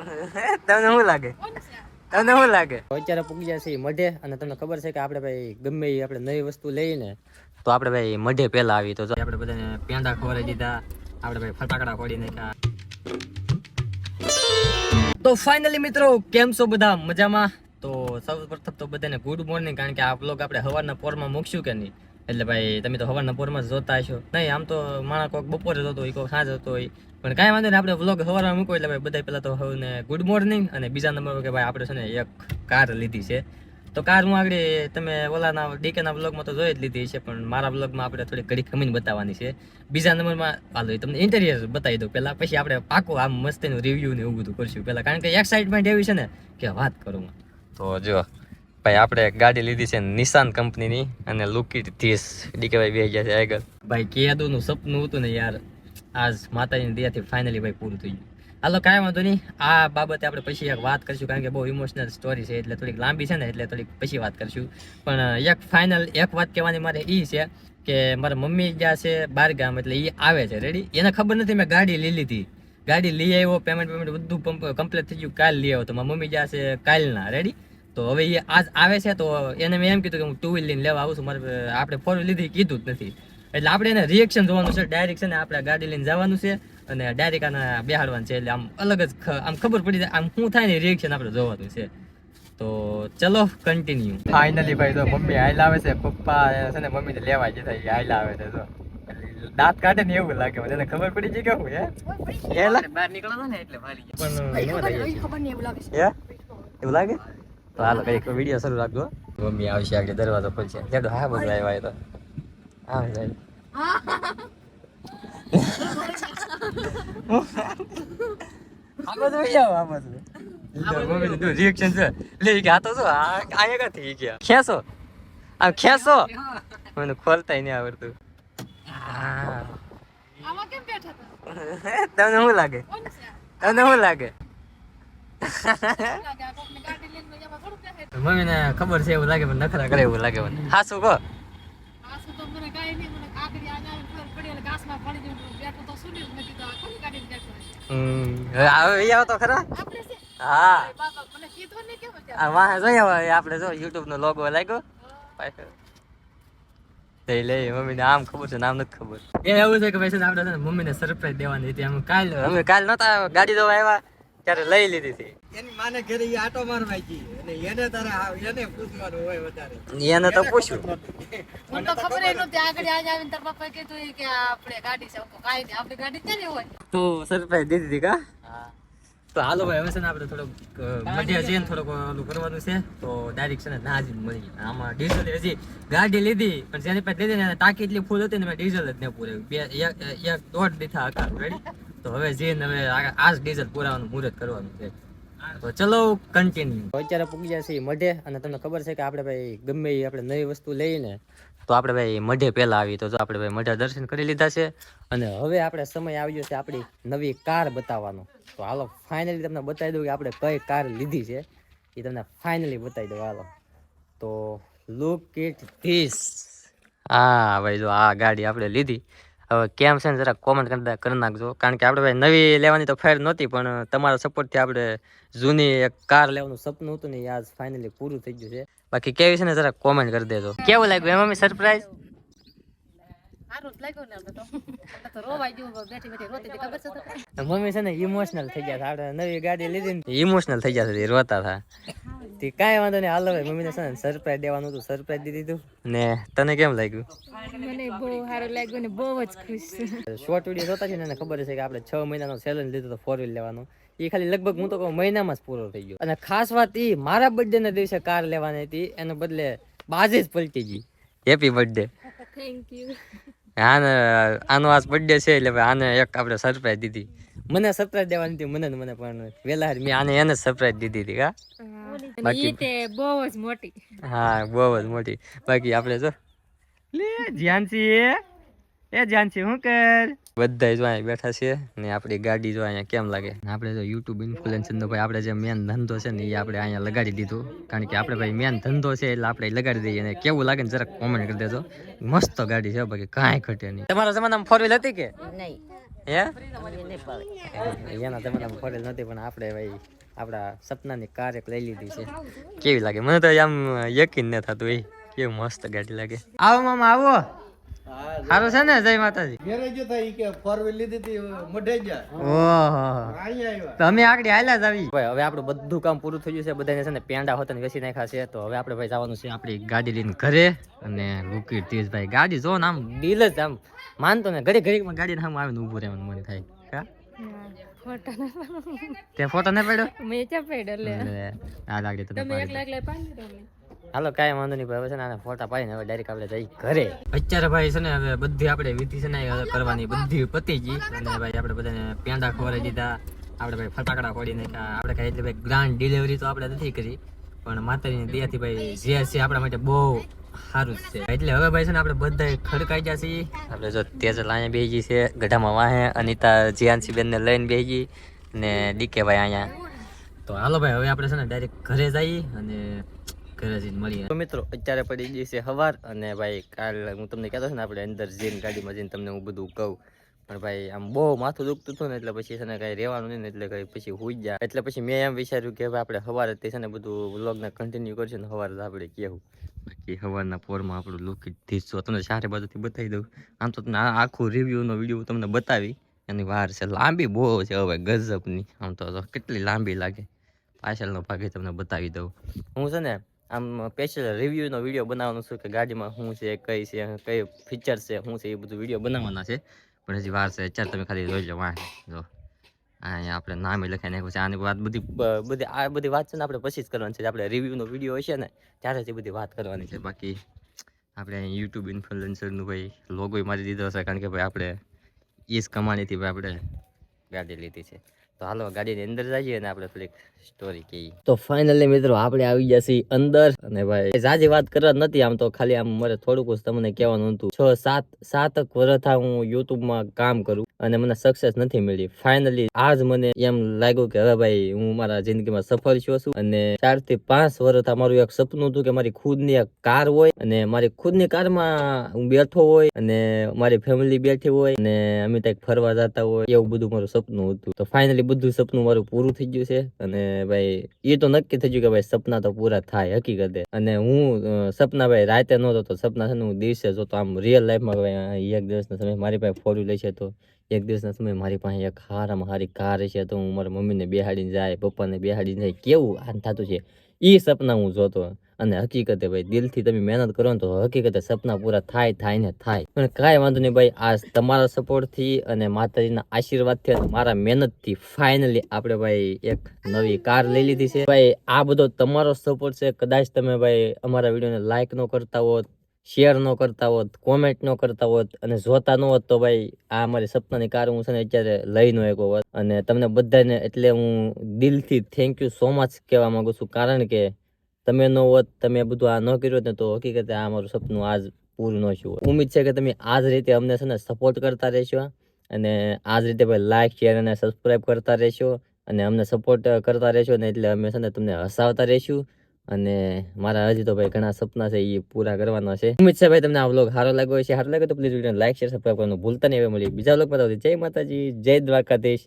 તમને શું લાગે? તમને શું લાગે? અત્યારે પૂગી જાય છે મઢે, અને તમને ખબર છે કે આપણે ભાઈ ગમે એ આપણે નવી વસ્તુ લઈને, તો આપણે ભાઈ મઢે પેલા આવી. તો આપણે બધાને પેંડા ખવડાવી દીધા, આપણે ભાઈ ફટાકડા ફોડી નાખ્યા. તો ફાઇનલી મિત્રો, કેમ છો બધા? મજામાં? તો સૌ પ્રથમ તો બધાને ગુડ મોર્નિંગ કારણ કે આ બ્લોગ આપણે હવારના પોરમાં મૂકશું કે નહીં? એટલે ભાઈ, તમે તો હવારના પોરમાં જોતા હશો. નહીં, આમ તો માણસ કોઈક બપોરે જોતો હોય કોઈક સાંજ જોતો હોય પણ કાંઈ વાંધો નહીં, આપણે વ્લોગ સવારમાં મૂકો એટલે ભાઈ બધા પહેલાં તો હવે ગુડ મોર્નિંગ અને બીજા નંબર કે ભાઈ, આપણે છે ને એક કાર લીધી છે. તો કાર હું આગળ તમે ઓલાના, ડીકેના બ્લોગમાં તો જોઈ જ લીધી છે પણ મારા બ્લોગમાં આપણે થોડી ઘડી ખમીને બતાવવાની છે. બીજા નંબરમાં, હાલો તમને ઇન્ટેરિયર બતાવી દઉં. પહેલાં પછી આપણે પાકું આમ મસ્તીનું રિવ્યૂ ને એવું બધું કરશું. પહેલાં કારણ કે એક્સાઇટમેન્ટ એવી છે ને, કે વાત કરું. તો જો ભાઈ, આપણે ગાડી લીધી છે નિશાન કંપનીની અને લુકીટ ધીસ ડીકેભાઈ બે ગયા છે આગળ. ભાઈ કેદુનું સપનું હતું ને યાર. આજ માતાજીની દયાથી ફાઇનલી ભાઈ પૂરું થઈ ગયું. હાલો, કાંઈ વાંધો નહીં. આ બાબતે આપણે પછી એક વાત કરીશું, કારણ કે બહુ ઇમોશનલ સ્ટોરી છે, એટલે થોડીક લાંબી છે ને, એટલે થોડીક પછી વાત કરશું. પણ એક ફાઇનલ એક વાત કહેવાની મારે એ છે કે મારા મમ્મી જ્યાં છે બાર ગામ, એટલે એ આવે છે. રેડી એને ખબર નથી, મેં ગાડી લઈ લીધી. ગાડી લઈ આવ્યો પેમેન્ટ પેમેન્ટ બધું કમ્પ્લીટ થઈ ગયું, કાલ લઈ આવ્યો. તો મારા મમ્મી જ્યાં છે કાલના. રેડી તો હવે એ આજ આવે છે તો એને મેં એમ કીધું કે હું ટુ વ્હીલ લઈને લેવા આવું છું. મારે આપણે ફોર વ્હીલ લીધી કીધું જ નથી. એટલે આપણે એને રિએક્શન જોવાનું છે ડાયરેક્ટ છે ને આપણે ગાડી લઈને જવાનું છે અને ડાયરેક્ટ આને બેહાડવાનું છે. એટલે આમ અલગ જ આમ ખબર પડી જાય આમ શું થાય ને રિએક્શન આપણે જોવાનું છે. તો ચલો કન્ટિન્યુ ફાઇનલી ભાઈ તો મમ્મી હાલ આવે છે પપ્પા છે ને મમ્મી ને લેવા જતા એ હાલ આવે છે તો દાંત કાઢે ને એવું લાગે મને ખબર પડી ગઈ કે હું હે? બહાર નીકળો ને એટલે ભારી પણ એવું લાગે એવું લાગે? તો હાલો કંઈક વીડિયો શરૂ રાખજો મમ્મી આવશે આગળ દરવાજો ખોલશે તો હા બધું આવ્યા તો હા જાય આ બધું લઈ આવો, આ બધું. મમ્મીનું જો reaction છે. લે, ઈ કે આ તો શું, આ- આ એકાથી ઈ કે. ખેંચો. આમ ખેંચો. મને ખોલતાય નહીં આવડતું આ. આમાં કેમ બેઠા હતા તમને શું લાગે? તમને શું લાગે મમ્મીને ખબર છે એવું લાગે પણ નખરા કરે એવું લાગે મને. હા શું કહો. આ શું તો મને કાંઈ નહીં મને કાકડી આને આવીને ખબર પડી એટલે ઘાસમાં પડી ગયું બેઠો તો સુનિલ મેં કીધું આ કોની ગાડીમાં બેઠો હશે? હમ, હવે આવે ઈ આવો તો ખરા? આપણે છે? હા. અરે બાપા મને કીધું નહીં કેમ અત્યારે? આ વાહ જોઈએ હવે આપણે જો યુટ્યુબ નો લોગો લાગ્યો. તે લે મમ્મીને આમ ખબર છે નામ નથી ખબર. એ એવું છે કે ભાઈ આપણે છે ને મમ્મીને સરપ્રાઈઝ દેવાની હતી. કાલ અમે કાલ નતા ગાડી દવા આવ્યા. ત્યારે લઈ લીધી હતી. એની માને ઘરે આટો મારવા ગઈ. અને એને તારે એને પૂછવાનું હોય વધારે. એને તો પૂછ્યું. મને તો ખબર એનો ત્યાં આગળ આજે આવીને તાર પપ્પા કીધું કે આપણે ગાડી છે. કાઈ નહીં આપણી ગાડી ત્યાં હોય. તો સરપ્રાઈઝ દીધી હતી કા? તો હાલો ભાઈ હવે છે ને આપણે થોડોક મધ્ય છે ને થોડોક ઓલું કરવાનું છે. તો ડાયરેક્ટ છે ને નાજી મળી. આમાં ડીઝલ હજી ગાડી લીધી પણ જેની પાસે લીધી ને ટાંકી એટલી ફૂલ હતી ને મેં ડીઝલ જ ન પૂરે બે એક એક દોઢ દીઠા હતા. રેડી તો હવે જે હવે આ ડીઝલ પુરાવાનું મુહૂર્ત કરવાનું છે. તો ચલો કન્ટિન્યુ અત્યારે પૂગી છે મઢે અને તમને ખબર છે કે આપણે ભાઈ ગમે એ આપણે નવી વસ્તુ લઈને તો આપણે ભાઈ મઢે પહેલા આવી તો આપણે ભાઈ મઢે દર્શન કરી લીધા છે અને હવે આપણે સમય આવ્યો છે આપણી નવી કાર બતાવવાનો. તો હાલો ફાઇનલી તમને બતાવી દઉં કે આપણે કઈ કાર લીધી છે. એ તમને ફાઇનલી બતાવી દઉં, હાલો. તો લુક ઇટ ધીસ હા, ભાઈ જો આ ગાડી આપણે લીધી. હવે કેમ છે ને જરા કોમેન્ટ કરી નાખજો. કારણ કે આપણે ભાઈ નવી લેવાની તો ફેર નહોતી પણ તમારા સપોર્ટથી આપણે જૂની એક કાર લેવાનું સપનું હતું ને એ આજ ફાઇનલી પૂરું થઈ ગયું છે. બાકી કેવી છે ને જરા કોમેન્ટ કરી દેજો. કેવું લાગ્યું એમાં મમ્મી સરપ્રાઈઝ? મમ્મી છે ને ઇમોશનલ થઈ ગયા આપણે નવી ગાડી લીધી ને ઇમોશનલ થઈ ગયા રોતા હતા. તે કાંઈ વાંધો નહીં. હાલો ભાઈ મમ્મીને છે ને સરપ્રાઈઝ દેવાનું હતું. સરપ્રાઈઝ દીધી. હતું ને તને કેમ લાગ્યું? મને બહુ સારું લાગ્યું ને બહુ જ ખુશ શોર્ટ વીડિયો જોતા છે ને ખબર છે કે આપણે છ મહિનાનો સેલન લીધો તો ફોર વ્હીલ લેવાનું. એ ખાલી લગભગ હું તો કહું મહિનામાં જ પૂરો થઈ ગયો. અને ખાસ વાત એ મારા બર્થડે ના દિવસે કાર લેવાની હતી. એના બદલે બાજે જ પલટી ગઈ. હેપી બર્થડે થેન્ક યુ આને આનો આજ બર્થડે છે એટલે આને એક આપણે સરપ્રાઈઝ દીધી. મને સરપ્રાઈઝ દેવાની હતી મને મને પણ. વેલા મેં આને એને સરપ્રાઈઝ દીધી હતી કા? બાકી- તે બહુ જ મોટી. હા બહુ જ મોટી. બાકી આપણે જો. લે જ્યાંસી એ એ જ્યાંસી હું કર? બધા જો અહીંયા બેઠા છે ને આપણી ગાડી જો અહીંયા કેમ લાગે? આપણે જો યુટ્યુબ ઇન્ફ્લુએન્સર નો ભાઈ આપણે જે મેન ધંધો છે ને એ આપણે અહીંયા લગાડી દીધો. કારણ કે આપણે ભાઈ મેન ધંધો છે એટલે આપણે લગાડી દઈએ. ને કેવું લાગે ને જરાક કોમેન્ટ કરી દેજો. મસ્ત ગાડી છે બાકી કાંઈ ઘટે નહીં. તમારા જમાનામાં ફોર વ્હીલ હતી કે? નહીં. એના તમારા ફરેલ નથી પણ આપણે ભાઈ આપણા સપનાની કાર એક લઈ લીધી છે. કેવી લાગે? મને તો આમ યકીન ન થતું એ કેવું મસ્ત ગાડી લાગે. આવો મામા આવો. સારું છે ને જય માતાજી. ઘેરે જો થાય કે ફોર વ્હીલ લીધી હતી મઢે ગયા ઓહો. અહીંયા આવ્યા. તો અમે આગળ હાલ્યા જ આવી. ભાઈ હવે આપણું બધું કામ પૂરું થઈ ગયું છે બધાને છે ને પેંડા હોતા ને વેચી નાખ્યા છે તો હવે આપણે ભાઈ જવાનું છે આપણી ગાડી લઈને ઘરે અને ગુકીર તીર્થભાઈ ગાડી જો ને આમ દિલ જ આમ માનતો ને ઘડી ઘડીમાં ગાડી સામે આવીને ઊભું રહેવાનું મને થાય. હા તે ફોટો ના પડ્યો? મેં ચા પડ્યો લે, આ લાગે તમે તમે એકલા એકલા પાડી દો ને. હાલો કાંઈ વાંધો નહીં ભાઈ હવે છે ને આને ફોટા પાડીને હવે ડાયરેક્ટ આપણે જઈ ઘરે. અત્યારે ભાઈ છે ને હવે બધી આપણે વિધિ છે ને કરવાની. બધી પતી ગઈ. અને ભાઈ આપણે બધાને પેંડા ખોરાઈ દીધા. આપણે ભાઈ ફટાકડા ફોડી નાખ્યા. આપણે કાંઈ એટલે ભાઈ ગ્રાન્ડ ડિલિવરી તો આપણે નથી કરી. પણ માતાજીની દયાથી ભાઈ જે છે આપણા માટે બહુ સારું જ છે. એટલે હવે ભાઈ છે ને આપણે બધા ખડકાઈ ગયા છીએ. આપણે જો તેજ અહીંયા બેસી ગઈ છે ગઢામાં વાહે અનિતા જીયાનસી બેનને લઈને બેસી ગઈ ને ડીકે ભાઈ અહીંયા. તો હાલો ભાઈ હવે આપણે છે ને ડાયરેક્ટ ઘરે જઈએ અને ઘરે જઈને મળીએ. તો મિત્રો, અત્યારે પડી ગઈ છે સવાર અને ભાઈ કાલ હું તમને કહેતો ને, આપણે અંદર જઈને, ગાડીમાં જઈને તમને હું બધું કહું. પણ ભાઈ, આમ બહુ માથું દુખતું હતું ને, એટલે પછી છે ને કાંઈ રહેવાનું નહીં એટલે કંઈ પછી હોઈ જાય એટલે પછી મેં એમ વિચાર્યું કે હવે આપણે સવારે તે છે ને બધું વ્લોગને કન્ટિન્યુ કરશું ને સવારે આપણે કહેવું બાકી સવારના પોરમાં આપણું લુક ધીસો તમને સારી બાજુથી બતાવી દઉં. આમ તો તમને આખું રિવ્યૂનો વીડિયો તમને બતાવી. એની વાર છે, લાંબી બહુ છે હવે, ગજબની. આમ તો કેટલી લાંબી લાગે. પાછળનો ભાગે તમને બતાવી દઉં. હું છે ને આમ સ્પેશિયલ રિવ્યૂનો વીડિયો બનાવવાનો છું કે ગાડીમાં શું છે, કઈ છે, કઈ ફીચર છે, શું છે, એ બધું વીડિયો બનાવવાના છે. પણ હજી વાર છે, અત્યારે તમે ખાલી જોઈ લો, વાહ, જો. અહીંયા આપણે નામે લખાઈ નાખ્યું છે. આની વાત બધી બધી, આ બધી વાત છે ને આપણે પછી જ કરવાની છે. આપણે રિવ્યૂનો વીડિયો હશે ને, ત્યારે જ એ બધી વાત કરવાની છે. બાકી આપણે યુટ્યુબ ઇન્ફ્લુએન્સરનું ભાઈ લોગો મારી દીધો છે કારણ કે ભાઈ આપણે એ જ કમાણીથી ભાઈ આપણે ગાડી લીધી છે. તો હાલો, ગાડીની અંદર જઈએ અને આપણે થોડીક સ્ટોરી કહીએ. તો ફાઇનલી મિત્રો આપણે આવી ગયા છીએ અંદર. અને ભાઈ જાજી વાત કરવા નથી આમ તો ખાલી આમ મારે થોડુંક જ તમને કહેવાનું હતું. છ, સાત, સાતક વર્ષથી હું યુટ્યુબમાં કામ કરું અને મને સક્સેસ નથી મળી. ફાઇનલી આજ મને એમ લાગ્યું કે હવે ભાઈ, હું મારા જિંદગીમાં સફળ છું છું. અને ચારથી પાંચ વર્ષ મારું એક સપનું હતું કે મારી ખુદની એક કાર હોય અને મારી ખુદની કારમાં હું બેઠો હોય અને મારી ફેમિલી બેઠી હોય અને અમે ત્યાં ફરવા જતા હોય એવું બધું મારું સપનું હતું. તો ફાઇનલી બધું સપનું મારું પૂરું થઈ ગયું છે. અને ભાઈ, એ તો નક્કી થઈ ગયું કે ભાઈ સપના તો પૂરા થાય હકીકતે. અને હું સપના ભાઈ રાતે નહોતો તો સપના છે ને હું દિવસે જોતો. આમ રિયલ લાઈફમાં ભાઈ એક દિવસના સમય મારી પાસે ફોર વ્હીલર છે તો, એક દિવસના સમય મારી પાસે એક હારામાં હારી કાર છે તો હું મારા મમ્મીને બેહાડીને જાય, પપ્પાને બેહાડીને જાય. કેવું આન થતું છે. એ સપના હું જોતો. અને હકીકતે ભાઈ, દિલથી તમે મહેનત કરો ને તો હકીકતે સપના પૂરા થાય થાય ને થાય. પણ કાંઈ વાંધો નહીં ભાઈ આ તમારા સપોર્ટથી અને માતાજીના આશીર્વાદથી મારા મહેનતથી ફાઇનલી આપણે ભાઈ એક નવી કાર લઈ લીધી છે. ભાઈ, આ બધો તમારો સપોર્ટ છે. કદાચ તમે ભાઈ અમારા વિડીયોને લાઇક ન કરતા હોત શેર ન કરતા હોત કોમેન્ટ ન કરતા હોત અને જોતા ન હોત તો ભાઈ, આ અમારી સપનાની કાર હું છે ને અત્યારે લઈ નો એક હોત. અને તમને બધાને એટલે હું દિલથી થેન્ક યુ સો મચ કહેવા માગું છું. કારણ કે તમે ન હોત, તમે બધું આ ન કર્યું ને તો હકીકતે આ મારું સપનું આજ પૂરું ન થયું. ઉમ્મીદ છે કે તમે આ જ રીતે અમને છે ને સપોર્ટ કરતા રહેશો, અને આ જ રીતે ભાઈ લાઇક શેર અને સબસ્ક્રાઈબ કરતા રહેશો, અને અમને સપોર્ટ કરતા રહેશો, ને એટલે અમે છે ને તમને હસાવતા રહેશું. અને મારા હજી તો ભાઈ ઘણા સપના છે એ પૂરા કરવાના છે. ઉમ્મીદ છે ભાઈ તમને આ વ્લોગ સારો લાગ્યો છે સારો લાગ્યો તો please video like share subscribe કરવાનું ભૂલતા નહીં. હવે મળી બીજા વ્લોગ બતાવતી જય માતાજી, જય દ્વારકાધીશ.